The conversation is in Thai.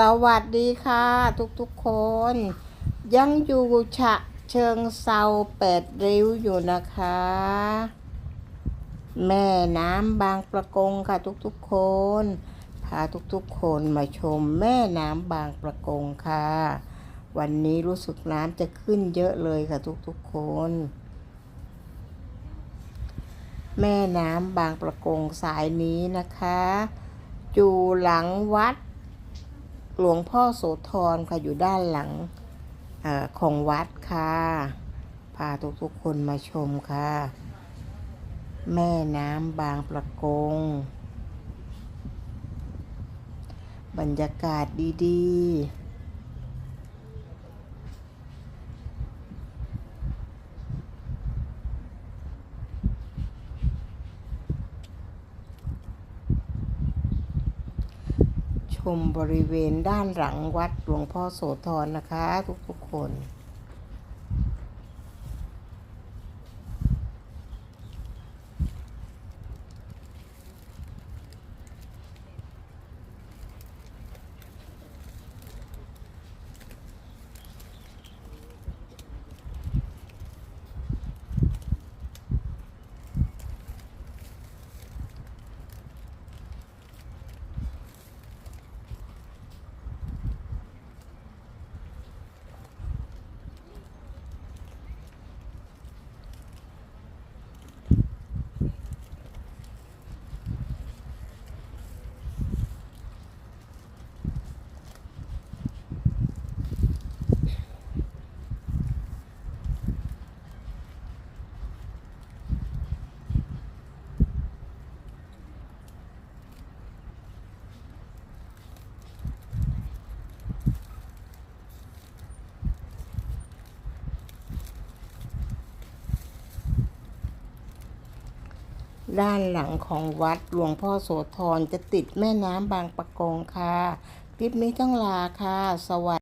สวัสดีค่ะทุกๆคน ยังอยู่ฉะเชิงเซาแปดริ้วอยู่นะคะ แม่น้ำบางประกงค่ะทุกๆคน พาทุกๆคนมาชมแม่น้ำบางประกงค่ะ วันนี้รู้สึกน้ำจะขึ้นเยอะเลยค่ะทุกๆคน แม่น้ำบางประกงสายนี้นะคะ อยู่หลังวัด หลวงพ่อโสธรค่ะอยู่ด้านหลังอของวัดค่ะพาทุกๆคนมาชมค่ะ แม่น้ำบางประกง บรรยากาศดี ๆ มบริเวณด้านหลังวัดหลวงพ่อโสธรนะคะ ทุกๆคน ด้านหลังของวัดหลวงพ่อโสธรจะติดแม่น้ำบางปะกงค่ะ คลิปนี้ต้องลาค่ะ สวัสดี